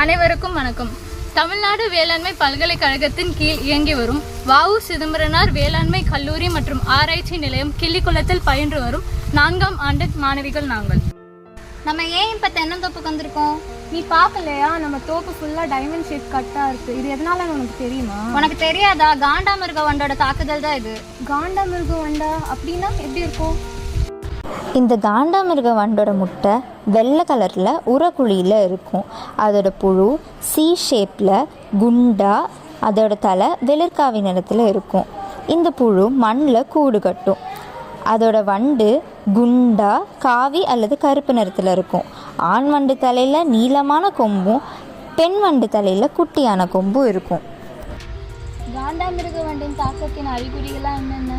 அனைவருக்கும் வணக்கம். தமிழ்நாடு வேளாண்மை பல்கலைக்கழகத்தின் கீழ் இயங்கி வரும் வஉ சிதம்பரனார் வேளாண்மை கல்லூரி மற்றும் ஆராய்ச்சி நிலையம் கிள்ளிக்குளத்தில் பயின்று வரும் நான்காம் ஆண்டு மாணவிகள் நாங்கள். நம்ம ஏன் இப்போ தென்னந்தோப்புக்கு வந்திருக்கோம்? நீ பார்க்கலையா நம்ம தோப்பு ஃபுல்லாக டைமண்ட் ஷேப் கட்டாக இருக்கு. இது எதனால உனக்கு தெரியுமா? உனக்கு தெரியாதா? காண்டாமிருக வண்டோட தாக்குதல் தான் இது. காண்டாமிருகம் வண்டா அப்படின்னா எப்படி இருக்கும்? இந்த காண்டாமிருக வண்டோட முட்டை வெள்ளை கலரில் உரக்குழியில் இருக்கும். அதோட புழு சி ஷேப்பில் குண்டா அதோட தலை வெளிர்காவி நிறத்தில் இருக்கும். இந்த புழு மண்ணில் கூடு கட்டும். அதோட வண்டு குண்டா காவி அல்லது கருப்பு நிறத்தில் இருக்கும். ஆண் வண்டு தலையில் நீளமான கொம்பும் பெண் வண்டு தலையில் குட்டியான கொம்பும் இருக்கும். காண்டாமிருக வண்டின் தாக்கத்தின் அறிகுறிகளாக என்னென்ன?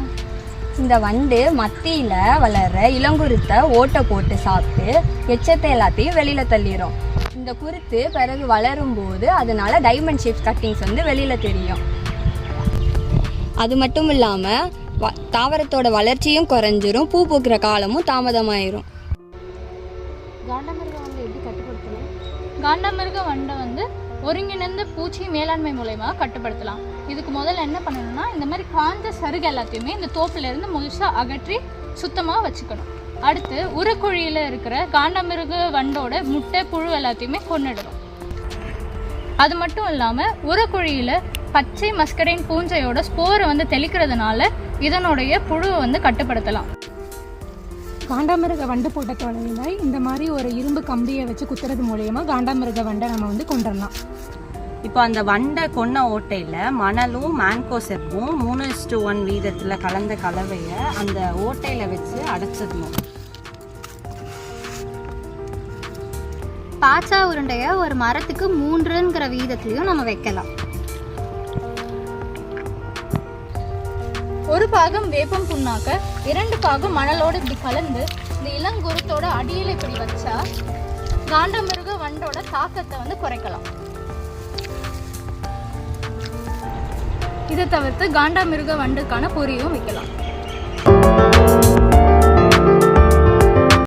இந்த வண்டு மத்தியில் வளர்ற இளங்குருத்தை ஓட்டை போட்டு சாப்பிட்டு எச்சத்தை எல்லாத்தையும் வெளியில் தள்ளிடும் இந்த குருத்து பிறகு வளரும் போது அதனால டைமண்ட் ஷேப் கட்டிங்ஸ் வந்து வெளியில் தெரியும். அது மட்டும் இல்லாமல் வ தாவரத்தோட வளர்ச்சியும் குறைஞ்சிரும் பூ பூக்கிற காலமும் தாமதமாயிரும். காண்டாமிருகம் வந்து எப்படி கட்டுப்படுத்தலாம் காண்டாமிருக வண்டை வந்து ஒருங்கிணைந்த பூச்சி மேலாண்மை மூலயமா கட்டுப்படுத்தலாம். இதுக்கு முதல்ல என்ன பண்ணணும்னா இந்த மாதிரி காஞ்ச சருகு எல்லாத்தையுமே இந்த தோப்புலேருந்து முழுசாக அகற்றி சுத்தமாக வச்சுக்கணும். அடுத்து உரக்குழியில் இருக்கிற காண்டமிருகு வண்டோட முட்டை புழு எல்லாத்தையுமே கொண்டுடணும் அது மட்டும் இல்லாமல் உரக்குழியில் பச்சை மஸ்கரைன் பூஞ்சையோட ஸ்போரை வந்து தெளிக்கிறதுனால இதனுடைய புழுவை வந்து கட்டுப்படுத்தலாம். காண்டாமிருக வண்டு போட்ட தொலைவில் இந்த மாதிரி ஒரு இரும்பு கம்பியை வச்சு குத்துறது மூலயமா காண்டாமிருக வண்டை நம்ம வந்து கொண்டுடலாம். இப்போ அந்த வண்டை கொன்ன ஓட்டையில் மணலும் மேன்கோ செப்பும் மூணு இஸ்டு ஒன் வீதத்தில் கலந்த கலவையை அந்த ஓட்டையில் வச்சு அடைச்சிடணும். பாச்சா உருண்டைய ஒரு மரத்துக்கு மூன்றுங்கிற வீதத்துலையும் நம்ம வைக்கலாம். ஒரு பாகம் வேப்பம் புண்ணாக்க இரண்டு பாகம் மணலோடு இப்படி கலந்து இந்த இளங்குருத்தோட அடியில் இப்படி வச்சா காண்டமிருக வண்டோட தாக்கத்தை வந்து குறைக்கலாம். இதை தவிர்த்து காண்டாமிருக வண்டுக்கான பொரியும் வைக்கலாம்.